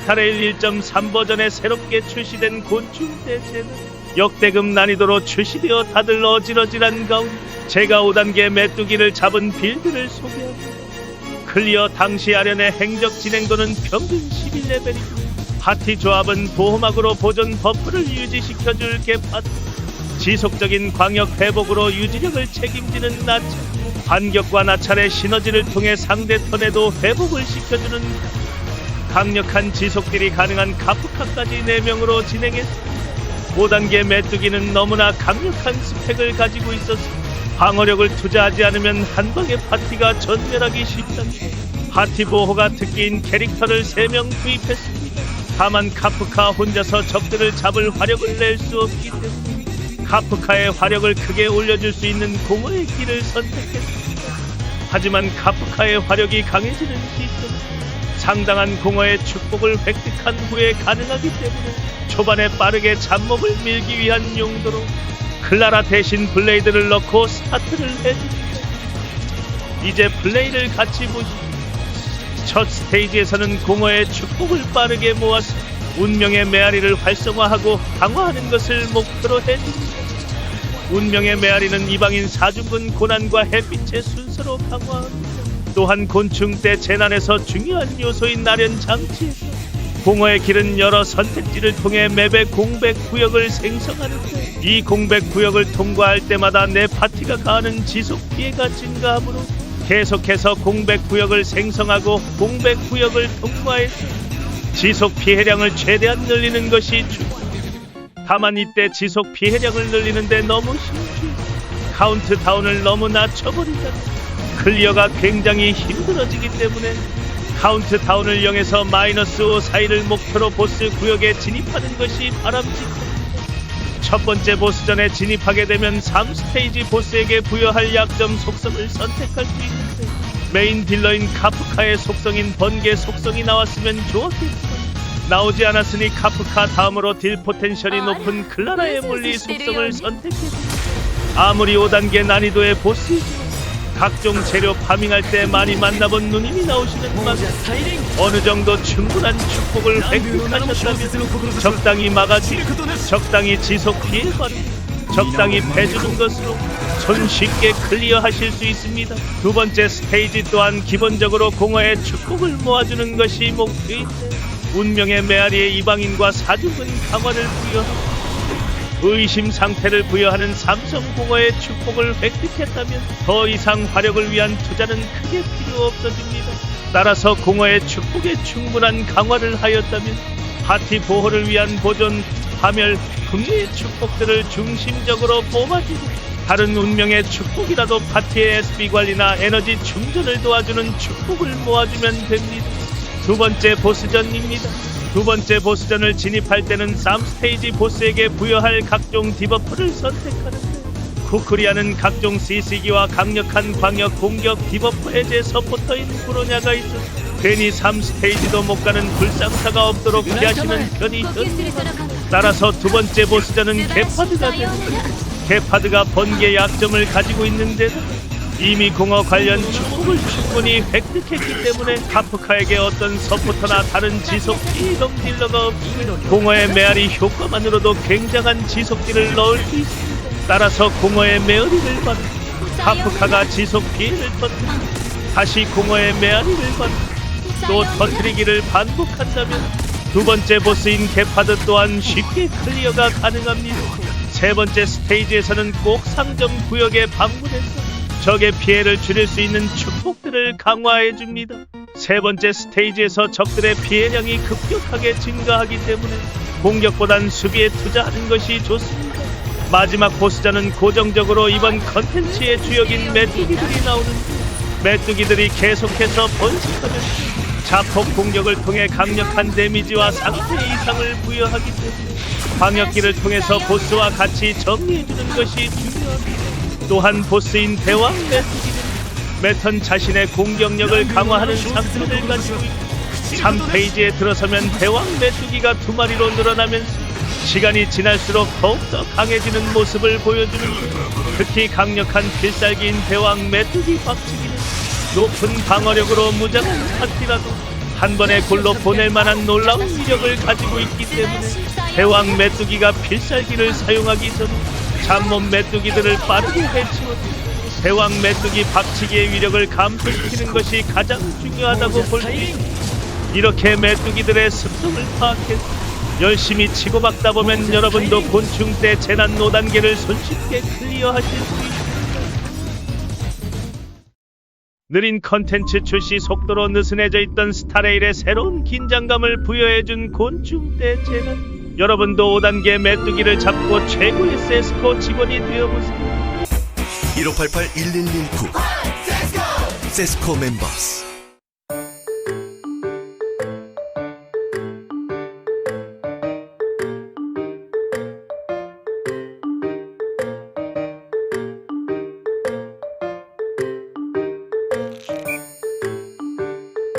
스타레일 1.3 버전에 새롭게 출시된 곤충 대체는 역대급 난이도로 출시되어 다들 어질어질한 가운데 제가 5단계 메뚜기를 잡은 빌드를 소개합니다. 클리어 당시 아련의 행적 진행도는 평균 11레벨이고 파티 조합은 보호막으로 보존 버프를 유지시켜줄 개파트 지속적인 광역 회복으로 유지력을 책임지는 나찰 반격과 나찰의 시너지를 통해 상대 턴에도 회복을 시켜주는 강력한 지속딜이 가능한 카프카까지 4명으로 진행했습니다. 5단계 메뚜기는 너무나 강력한 스펙을 가지고 있어서 방어력을 투자하지 않으면 한 방에 파티가 전멸하기 쉽답니다. 파티 보호가 특기인 캐릭터를 3명 투입했습니다. 다만 카프카 혼자서 적들을 잡을 화력을 낼 수 없기 때문에 카프카의 화력을 크게 올려줄 수 있는 공허의 길을 선택했습니다. 하지만 카프카의 화력이 강해지는 시점 상당한 공허의 축복을 획득한 후에 가능하기 때문에 초반에 빠르게 잡목을 밀기 위한 용도로 클라라 대신 블레이드를 넣고 스타트를 해줍니다. 이제 플레이를 같이 보시죠. 첫 스테이지에서는 공허의 축복을 빠르게 모아서 운명의 메아리를 활성화하고 강화하는 것을 목표로 해줍니다. 운명의 메아리는 이방인 사중근 고난과 햇빛의 순서로 강화합니다. 또한 곤충 때 재난에서 중요한 요소인 나련 장치에서 공허의 길은 여러 선택지를 통해 맵의 공백 구역을 생성하는데 이 공백 구역을 통과할 때마다 내 파티가 가하는 지속 피해가 증가하므로 계속해서 공백 구역을 생성하고 공백 구역을 통과해서 지속 피해량을 최대한 늘리는 것이 중요합니다. 다만 이때 지속 피해량을 늘리는데 너무 심취 카운트다운을 너무 낮춰버린다. 클리어가 굉장히 힘들어지기 때문에 카운트다운을 0에서 마이너스 5 사이를 목표로 보스 구역에 진입하는 것이 바람직합니다. 첫 번째 보스전에 진입하게 되면 3스테이지 보스에게 부여할 약점 속성을 선택할 수 있는데 메인 딜러인 카프카의 속성인 번개 속성이 나왔으면 좋았겠지만 나오지 않았으니 카프카 다음으로 딜 포텐셜이 높은 클라라의 물리 속성을 선택했습니다. 아무리 5단계 난이도의 보스이지만 각종 재료 파밍할 때 많이 만나본 누님이 나오시는 만큼 어느 정도 충분한 축복을 획득하셨다면 적당히 막아주고 적당히 지속 피해 바르고 적당히 패주는 것으로 손쉽게 클리어하실 수 있습니다. 두 번째 스테이지 또한 기본적으로 공허의 축복을 모아주는 것이 목표인데 운명의 메아리의 이방인과 사중은 강화를 부여하고 의심 상태를 부여하는 삼성 공허의 축복을 획득했다면 더 이상 화력을 위한 투자는 크게 필요 없어집니다. 따라서 공허의 축복에 충분한 강화를 하였다면 파티 보호를 위한 보존, 파멸, 금리의 축복들을 중심적으로 뽑아주고 다른 운명의 축복이라도 파티의 SB 관리나 에너지 충전을 도와주는 축복을 모아주면 됩니다. 두 번째 보스전입니다. 두 번째 보스전을 진입할 때는 3스테이지 보스에게 부여할 각종 디버프를 선택하는데 쿠크리아는 각종 CC기와 강력한 광역 공격 디버프 해제 서포터인 브로냐가 있어 괜히 3스테이지도 못 가는 불상사가 없도록 피하시는 편이 현 따라서 두 번째 보스전은 개파드가 됩니다. 개파드가 번개 약점을 가지고 있는데도 이미 공허 관련 축복을 충분히 획득했기 때문에 카프카에게 어떤 서포터나 다른 지속 이동 딜러가 없으면 공허의 메아리 효과만으로도 굉장한 지속기를 넣을 수 있습니다. 따라서 공허의 메아리를 받아 카프카가 지속 피해를 터뜨리고 다시 공허의 메아리를 받아 또 터뜨리기를 반복한다면 두 번째 보스인 개파드 또한 쉽게 클리어가 가능합니다. 세 번째 스테이지에서는 꼭 상점 구역에 방문해서 적의 피해를 줄일 수 있는 축복들을 강화해 줍니다. 세 번째 스테이지에서 적들의 피해량이 급격하게 증가하기 때문에 공격보단 수비에 투자하는 것이 좋습니다. 마지막 보스전은 고정적으로 이번 컨텐츠의 주역인 메뚜기들이 나오는데 메뚜기들이 계속해서 번식하면 자폭 공격을 통해 강력한 데미지와 상태 이상을 부여하기 때문에 방역기를 통해서 보스와 같이 정리해주는 것이 중요합니다. 또한 보스인 대왕 메뚜기는 메턴 자신의 공격력을 강화하는 상태를 가지고 있고 3페이지에 들어서면 대왕 메뚜기가 두 마리로 늘어나면서 시간이 지날수록 더욱더 강해지는 모습을 보여주는 특히 강력한 필살기인 대왕 메뚜기 박치기는 높은 방어력으로 무장한 파티라도 한 번에 골로 보낼 만한 놀라운 위력을 가지고 있기 때문에 대왕 메뚜기가 필살기를 사용하기 전 에 잡몸 메뚜기들을 빠르게 해치워주고 대왕 메뚜기 박치기의 위력을 감소시키는 것이 가장 중요하다고 볼 수 있습니다. 이렇게 메뚜기들의 습성을 파악해서 열심히 치고받다 보면 여러분도 곤충 때 재난 5단계를 손쉽게 클리어하실 수 있습니다. 느린 컨텐츠 출시 속도로 느슨해져 있던 스타레일의 새로운 긴장감을 부여해준 곤충 때 재난 여러분도 5단계 메뚜기를 잡고 최고의 세스코 직원이 되어보세요. 1588-1119 세스코 멤버스